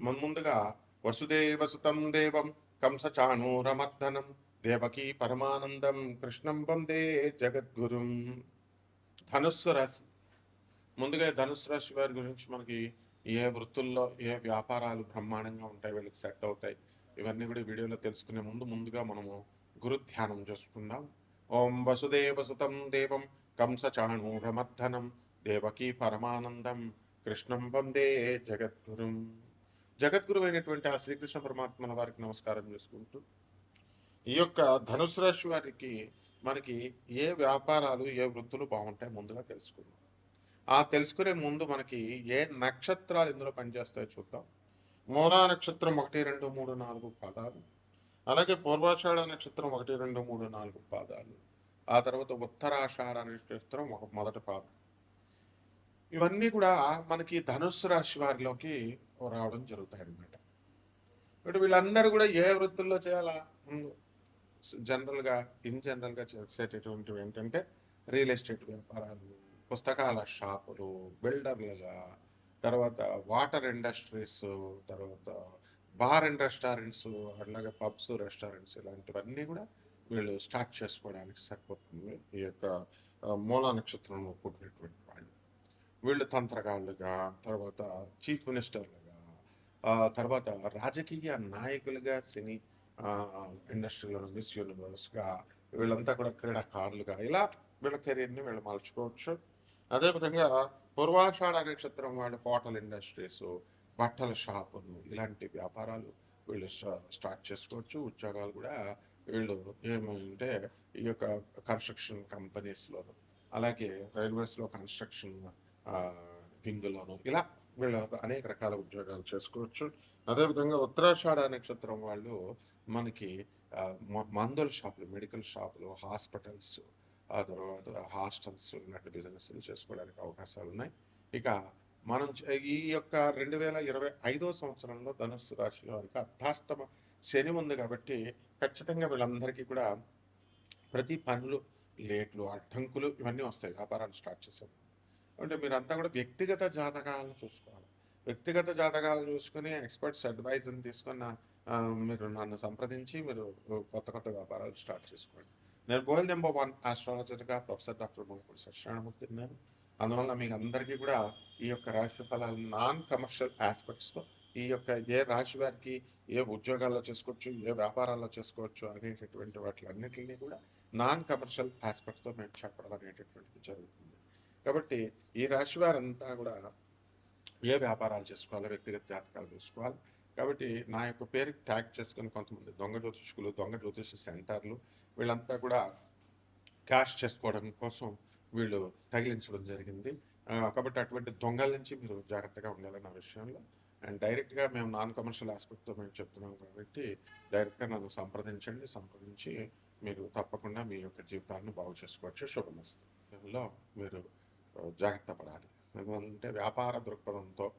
ముందుగా వసుదేవ సుతం దేవం కంసచాణూరమర్దనం దేవకీ పరమానందం కృష్ణం వందే జగద్గురుం. ధనుస్సు రాశి. ముందుగా ధనుస్సు రాశి వారి గురించి మనకి ఏ వృత్తుల్లో ఏ వ్యాపారాలు బ్రహ్మాండంగా ఉంటాయి వీళ్ళకి సెట్ అవుతాయి ఇవన్నీ కూడా వీడియోలో తెలుసుకునే ముందు ముందుగా మనము గురు ధ్యానం చేసుకుందాం. ఓం వసుదేవసుతం దేవం కంసచాణూరమర్దనం దేవకీ పరమానందం కృష్ణం వందే జగద్గురుం. జగద్గురు అయినటువంటి ఆ శ్రీకృష్ణ పరమాత్మల వారికి నమస్కారం చేసుకుంటూ ఈ యొక్క ధనుసు రాశి వారికి మనకి ఏ వ్యాపారాలు ఏ వృత్తులు బాగుంటాయి ముందుగా తెలుసుకుందాం. ఆ తెలుసుకునే ముందు మనకి ఏ నక్షత్రాలు ఇందులో పనిచేస్తాయో చూద్దాం. మూలా నక్షత్రం ఒకటి రెండు మూడు నాలుగు పాదాలు. అలాగే పూర్వాషాఢ నక్షత్రం ఒకటి రెండు మూడు నాలుగు పాదాలు. ఆ తర్వాత ఉత్తరాషాఢ నక్షత్రం ఒక మొదటి పాదం. ఇవన్నీ కూడా మనకి ధనుస్సు రాశి వారిలోకి రావడం జరుగుతాయి అన్నమాట ఇప్పుడు వీళ్ళందరూ కూడా ఏ వృత్తుల్లో చేయాలా? ముందు జనరల్గా ఇన్ జనరల్గా చేసేటటువంటివి ఏంటంటే రియల్ ఎస్టేట్ వ్యాపారాలు పుస్తకాల షాపులు బిల్డర్లుగా తర్వాత వాటర్ ఇండస్ట్రీస్ తర్వాత బార్ అండ్ రెస్టారెంట్స్ అలాగే పబ్స్ రెస్టారెంట్స్ ఇలాంటివన్నీ కూడా వీళ్ళు స్టార్ట్ చేసుకోవడానికి సరిపోతుంది. ఈ యొక్క మూలా నక్షత్రంలో పుట్టినటువంటి వీళ్ళు తంత్రగాళ్ళుగా తర్వాత చీఫ్ మినిస్టర్లుగా తర్వాత రాజకీయ నాయకులుగా సినీ ఇండస్ట్రీలో మిస్ యూనివర్స్గా వీళ్ళంతా కూడా క్రీడాకారులుగా ఇలా వీళ్ళ కెరీర్ని వీళ్ళు మలుచుకోవచ్చు. అదేవిధంగా పూర్వాషాఢ నక్షత్రం వాళ్ళు హోటల్ ఇండస్ట్రీస్ బట్టల షాపులు ఇలాంటి వ్యాపారాలు వీళ్ళు స్టార్ట్ చేసుకోవచ్చు. ఉద్యోగాలు కూడా వీళ్ళు ఏమంటే ఈ యొక్క కన్స్ట్రక్షన్ కంపెనీస్లో అలాగే రైల్వేస్లో కన్స్ట్రక్షన్ వింగ్లోను ఇలా వీళ్ళు అనేక రకాల ఉద్యోగాలు చేసుకోవచ్చు. అదేవిధంగా ఉత్తరాషాఢ నక్షత్రం వాళ్ళు మనకి మ- మందుల షాపులు మెడికల్ షాపులు హాస్పిటల్స్ ఆ తర్వాత హాస్టల్స్ ఇలాంటి బిజినెస్లు చేసుకోవడానికి అవకాశాలు ఉన్నాయి. ఇక మనం ఈ యొక్క రెండు వేల ఇరవై ఐదో సంవత్సరంలో ధనుస్సు రాశిలో ఇంకా అర్థాష్టమ శని ఉంది కాబట్టి ఖచ్చితంగా వీళ్ళందరికీ కూడా ప్రతి పనులు లేట్లు అడ్డంకులు ఇవన్నీ వస్తాయి. వ్యాపారాలు స్టార్ట్ చేసాం అంటే మీరంతా కూడా వ్యక్తిగత జాతకాలను చూసుకోవాలి. వ్యక్తిగత జాతకాలను చూసుకుని ఎక్స్పర్ట్స్ అడ్వైజ్ని తీసుకున్న మీరు నన్ను సంప్రదించి మీరు కొత్త కొత్త వ్యాపారాలు స్టార్ట్ చేసుకోండి. నేను గోల్డ్ నెంబర్ వన్ ఆస్ట్రాలజర్గా ప్రొఫెసర్ డాక్టర్ మొహమ్మద్ సత్యనారాయణమూర్తి నేను అందువల్ల మీకు అందరికీ కూడా ఈ యొక్క రాశి ఫలాలు నాన్ కమర్షియల్ ఆస్పెక్ట్స్తో ఈ యొక్క ఏ రాశి వారికి ఏ ఉద్యోగాల్లో చేసుకోవచ్చు ఏ వ్యాపారాల్లో చేసుకోవచ్చు అనేటటువంటి వాటిలన్నిటిని కూడా నాన్ కమర్షియల్ ఆస్పెక్ట్స్తో మేము చెప్పడం అనేటటువంటిది జరుగుతుంది. కాబట్టి ఈ రాశి వారంతా కూడా ఏ వ్యాపారాలు చేసుకోవాలో వ్యక్తిగత జాతకాలు చూసుకోవాలి కాబట్టి నా యొక్క పేరుకి ట్యాగ్ చేసుకుని కొంతమంది దొంగ జ్యోతిష్కులు దొంగ జ్యోతిష సెంటర్లు వీళ్ళంతా కూడా క్యాష్ చేసుకోవడం కోసం వీళ్ళు తగిలించడం జరిగింది. కాబట్టి అటువంటి దొంగల నుంచి మీరు జాగ్రత్తగా ఉండాలి నా విషయంలో. అండ్ డైరెక్ట్గా మేము నాన్ కమర్షియల్ ఆస్పెక్ట్తో మేము చెప్తున్నాం కాబట్టి డైరెక్ట్గా నన్ను సంప్రదించండి. సంప్రదించి మీరు తప్పకుండా మీ యొక్క జీవితాన్ని బాగు చేసుకోవచ్చు. శుభమస్తు. ఇందులో మీరు జాగ్రత్త పడాలి. ఎందుకంటే వ్యాపార దృక్పథంతో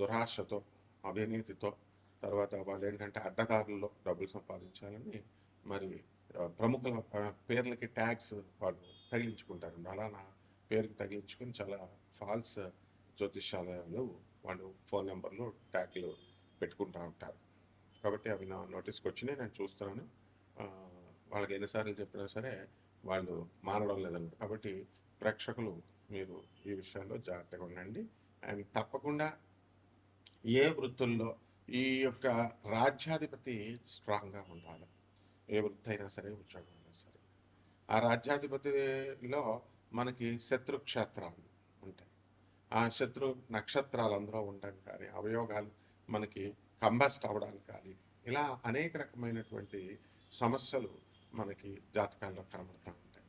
దురాశతో అవినీతితో తర్వాత వాళ్ళు ఏంటంటే అడ్డదారుల్లో డబ్బులు సంపాదించాలని మరి ప్రముఖుల పేర్లకి ట్యాగ్స్ వాళ్ళు తగిలించుకుంటారు. అలానా పేరుకి తగిలించుకుని చాలా ఫాల్స్ జ్యోతిషాలయాలు వాళ్ళు ఫోన్ నెంబర్లు ట్యాగ్లు పెట్టుకుంటూ ఉంటారు. కాబట్టి అవి నా నోటీస్కి వచ్చినాయి నేను చూస్తున్నాను. వాళ్ళకి ఎన్నిసార్లు చెప్పినా సరే వాళ్ళు మారడం లేదన్నమాట. కాబట్టి ప్రేక్షకులు మీరు ఈ విషయాల్లో జాగ్రత్తగా ఉండండి. అండ్ తప్పకుండా ఏ వృత్తుల్లో ఈ యొక్క రాజ్యాధిపతి స్ట్రాంగ్గా ఉండాలి. ఏ వృత్తి అయినా సరే ఉద్యోగం అయినా సరే. ఆ రాజ్యాధిపతిలో మనకి శత్రు క్షేత్రాలు ఉంటాయి. ఆ శత్రు నక్షత్రాలు అందులో ఉండడం కానీ అవయోగాలు మనకి కంబస్ట్ అవ్వడానికి కానీ ఇలా అనేక రకమైనటువంటి సమస్యలు మనకి జాతకాల్లో కనబడుతూ ఉంటాయి.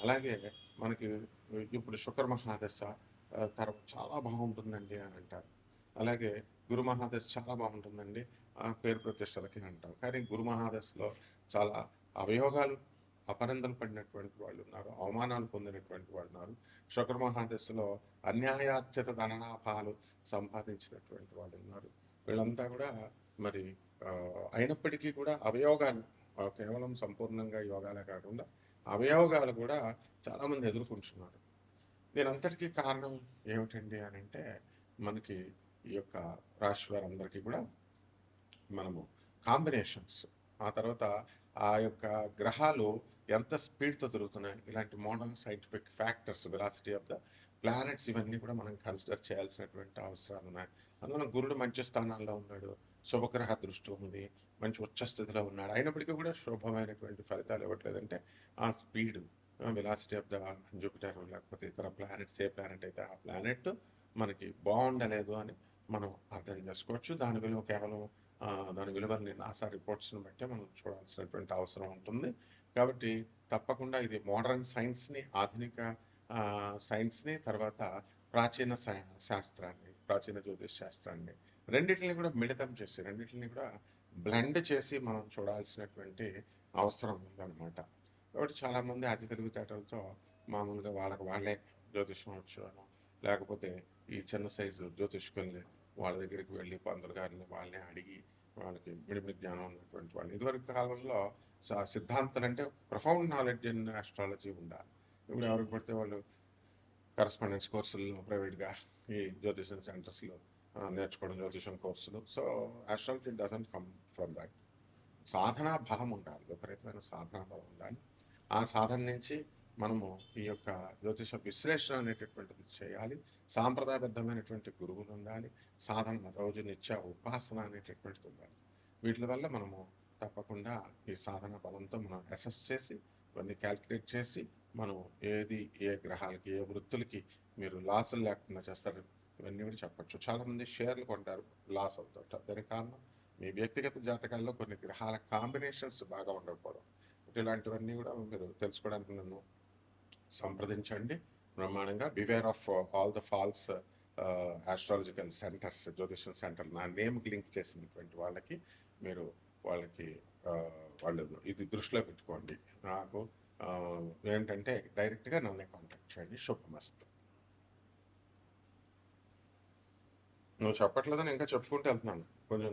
అలాగే మనకి ఇప్పుడు శుక్ర మహాదశ తరం తర్వాత చాలా బాగుంటుందండి అని అంటారు. అలాగే గురు మహాదశ చాలా బాగుంటుందండి ఆ పేరు ప్రతిష్టలకి అంటాం కానీ గురు మహాదశలో చాలా అవయోగాలు అపరందలు పడినటువంటి వాళ్ళు ఉన్నారు అవమానాలు పొందినటువంటి వాళ్ళు ఉన్నారు. శుక్ర మహాదశలో అన్యాయార్జిత ధనలాభాలు సంపాదించినటువంటి వాళ్ళు ఉన్నారు. వీళ్ళంతా కూడా మరి అయినప్పటికీ కూడా అవయోగాలు కేవలం సంపూర్ణంగా యోగాలే కాకుండా అవయోగాలు కూడా చాలామంది ఎదుర్కొంటున్నారు. దీనంతటికీ కారణం ఏమిటండి అని అంటే మనకి ఈ యొక్క రాశి వారందరికీ కూడా మనము కాంబినేషన్స్. ఆ తర్వాత ఆ యొక్క గ్రహాలు ఎంత స్పీడ్తో తిరుగుతున్నాయి ఇలాంటి modern scientific factors velocity of the planets ఇవన్నీ కూడా మనం కన్సిడర్ చేయాల్సినటువంటి అవసరాలు ఉన్నాయి అందువల్ల గురుడు మంచి స్థానాల్లో ఉన్నాడు. శుభగ్రహ దృష్టి ఉంది. మంచి ఉచ్చస్థితిలో ఉన్నాడు. అయినప్పటికీ కూడా శుభమైనటువంటి ఫలితాలు ఇవ్వట్లేదంటే ఆ speed velocity of the Jupiter లేకపోతే ఇతర ప్లానెట్స్ ఏ ప్లానెట్ అయితే ఆ ప్లానెట్ మనకి బాగుండలేదు అని మనం అర్థం చేసుకోవచ్చు. దాని విలువ కేవలం దాని విలువని నాసా రిపోర్ట్స్ని బట్టి మనం చూడాల్సినటువంటి అవసరం ఉంటుంది. కాబట్టి తప్పకుండా ఇది మోడర్న్ సైన్స్ని ఆధునిక సైన్స్ని తర్వాత ప్రాచీన శాస్త్రాన్ని ప్రాచీన జ్యోతిష్ శాస్త్రాన్ని రెండింటిని కూడా మిళితం చేసి రెండింటిని కూడా బ్లెండ్ చేసి మనం చూడాల్సినటువంటి అవసరం ఉందన్నమాట. కాబట్టి చాలామంది అతి తెలివితేటలతో మామూలుగా వాళ్ళకి వాళ్ళే జ్యోతిష్యం వచ్చాను లేకపోతే ఈ చిన్న సైజు జ్యోతిష్కుల్ని వాళ్ళ దగ్గరికి వెళ్ళి పంతులు గారిని వాళ్ళని అడిగి వాళ్ళకి మిడిమిడి జ్ఞానం ఉన్నటువంటి వాళ్ళు. ఇదివరకు కాలంలో స- సిద్ధాంతాలు అంటే ప్రొఫౌండ్ నాలెడ్జ్ ఇన్ ఆస్ట్రాలజీ ఉండాలి. ఇప్పుడు ఎవరికి పడితే వాళ్ళు కరస్పాండెన్స్ కోర్సుల్లో ప్రైవేట్గా ఈ జ్యోతిషం సెంటర్స్లో నేర్చుకోవడం జ్యోతిషం కోర్సులు so astrology doesn't come from that సాధనా బలం ఉండాలి విపరీతమైన సాధనా బలం ఉండాలి. ఆ సాధన నుంచి మనము ఈ యొక్క జ్యోతిష విశ్లేషణ అనేటటువంటిది చేయాలి. సాంప్రదాయబద్ధమైనటువంటి గురువులు ఉండాలి. సాధన రోజు నిత్య ఉపాసన అనేటటువంటిది ఉండాలి. వీటి వల్ల మనము తప్పకుండా ఈ సాధన బలంతో మనం అసెస్ చేసి ఇవన్నీ క్యాల్కులేట్ చేసి మనం ఏది ఏ గ్రహాలకి ఏ వృత్తులకి మీరు లాసులు లేకుండా చేస్తారు ఇవన్నీ కూడా చెప్పచ్చు. చాలామంది షేర్లు కొంటారు లాస్ అవుతుంటారు దానికి కారణం మీ వ్యక్తిగత జాతకాల్లో కొన్ని గ్రహాల కాంబినేషన్స్ బాగా ఉండకపోవడం. ఇలాంటివన్నీ కూడా మీరు తెలుసుకోవడానికి నన్ను సంప్రదించండి. బ్రహ్మాండంగా beware of all the false astrological centres జ్యోతిషం సెంటర్ నా నేమ్కి లింక్ చేసినటువంటి వాళ్ళకి మీరు వాళ్ళకి uh, వాళ్ళు ఇది దృష్టిలో పెట్టుకోండి. నాకు ఏంటంటే డైరెక్ట్గా నన్ను కాంటాక్ట్ చేయండి శుభమస్తు నువ్వు చెప్పట్లేదని ఇంకా చెప్పుకుంటూ వెళ్తున్నాను. కొంచెం